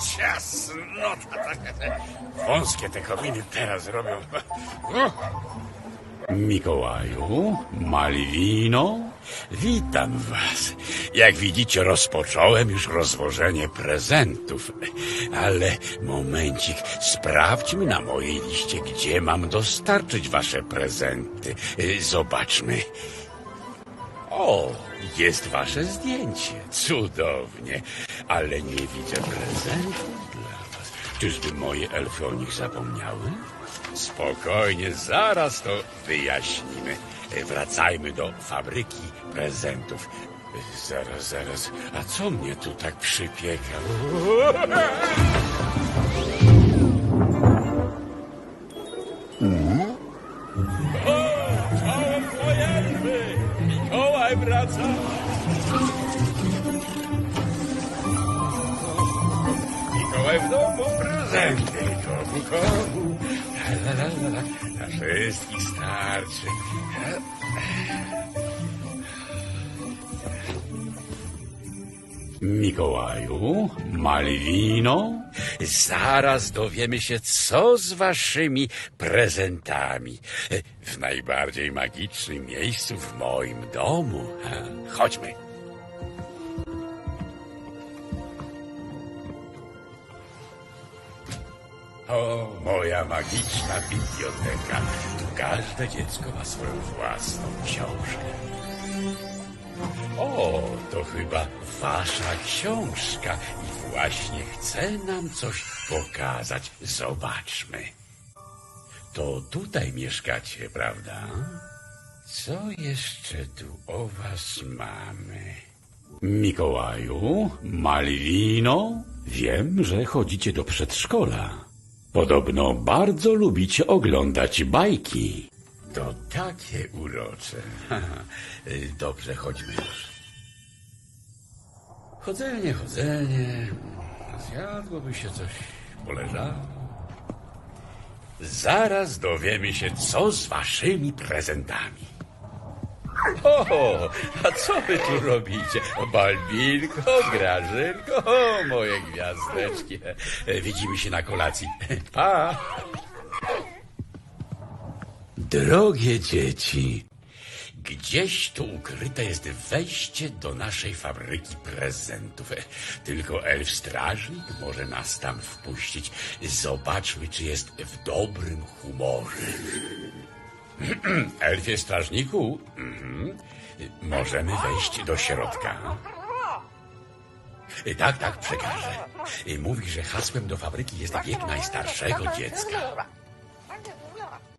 Ciasnota. Wąskie te kominy teraz robią. Mikołaju, Malwino, witam was. Jak widzicie, rozpocząłem już rozwożenie prezentów. Ale momencik, sprawdźmy na mojej liście, gdzie mam dostarczyć wasze prezenty. Zobaczmy. O, jest wasze zdjęcie. Cudownie. Ale nie widzę prezentów dla was. Czyżby moje elfy o nich zapomniały? Spokojnie, zaraz to wyjaśnimy. Wracajmy do fabryki prezentów. Zaraz, zaraz. A co mnie tu tak przypieka? Mikołaj wraca. Mikołaj w domu prezenty. Komu, komu? La, la, la, la. Na wszystkich starczy. Mikołaju, Malwino, zaraz dowiemy się, co z waszymi prezentami. W najbardziej magicznym miejscu w moim domu. Chodźmy. O, moja magiczna biblioteka. Tu każde dziecko ma swoją własną książkę. O, to chyba wasza książka i właśnie chce nam coś pokazać. Zobaczmy. To tutaj mieszkacie, prawda? Co jeszcze tu o was mamy? Mikołaju, Malwino, wiem, że chodzicie do przedszkola. Podobno bardzo lubicie oglądać bajki. To takie urocze. Dobrze, chodźmy już. Chodzenie, chodzenie. Zjadłoby się coś, poleżało. Zaraz dowiemy się, co z waszymi prezentami. O, a co wy tu robicie? Balbinko, Grażynko, o, moje gwiazdeczki. Widzimy się na kolacji. Pa! Drogie dzieci, gdzieś tu ukryte jest wejście do naszej fabryki prezentów. Tylko elf strażnik może nas tam wpuścić. Zobaczmy, czy jest w dobrym humorze. Elfie strażniku, mhm. możemy wejść do środka. Tak, tak, przekażę. Mówi, że hasłem do fabryki jest wiek najstarszego dziecka.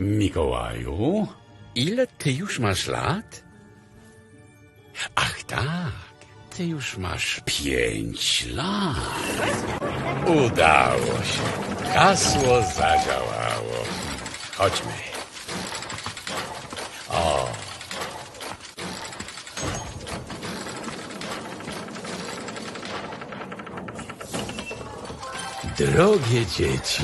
Mikołaju, ile ty już masz lat? Ach tak, ty już masz pięć lat. Udało się. Hasło zadziałało. Chodźmy. O. Drogie dzieci,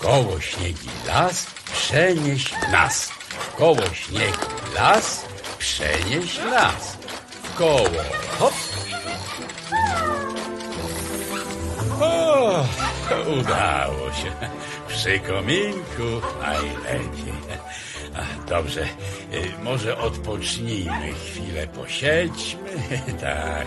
Koło śniegi las, przenieś nas. W Koło śniegu las, przenieś las. W koło hop. O, udało się. Przy kominku najlepiej. Dobrze, y, może odpocznijmy chwilę, posiedźmy. Tak,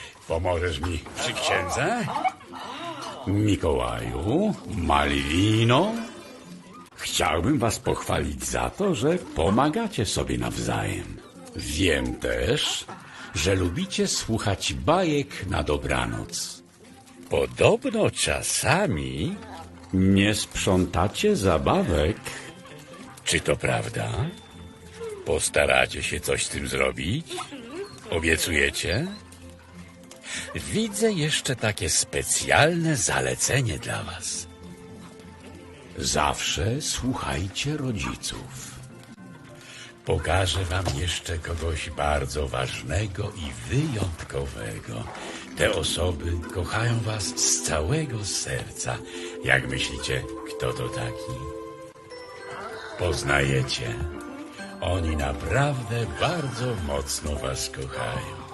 Pomożesz mi przy księdze? Mikołaju, Malwino, chciałbym was pochwalić za to, że pomagacie sobie nawzajem. Wiem też, że lubicie słuchać bajek na dobranoc. Podobno czasami nie sprzątacie zabawek. Czy to prawda? Postaracie się coś z tym zrobić? Obiecujecie? Widzę jeszcze takie specjalne zalecenie dla was. Zawsze słuchajcie rodziców. Pokażę wam jeszcze kogoś bardzo ważnego i wyjątkowego. Te osoby kochają was z całego serca. Jak myślicie, kto to taki? Poznajecie. Oni naprawdę bardzo mocno was kochają.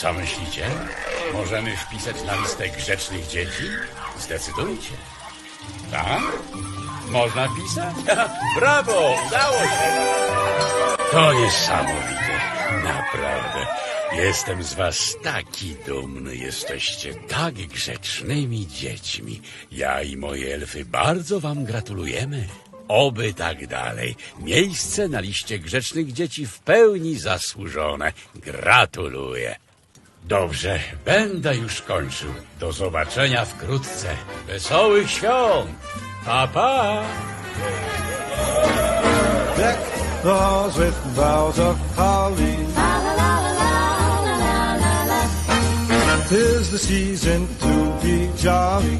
Co myślicie? Możemy wpisać na listę grzecznych dzieci? Zdecydujcie. Tak? Można pisać? Brawo! Udało się! To niesamowite. Naprawdę. Jestem z was taki dumny. Jesteście tak grzecznymi dziećmi. Ja i moje elfy bardzo wam gratulujemy. Oby tak dalej. Miejsce na liście grzecznych dzieci w pełni zasłużone. Gratuluję. Dobrze, będę już kończył. Do zobaczenia wkrótce. Wesołych świąt! Pa, pa! Deck with boughs of holly. Tis the season to be jolly.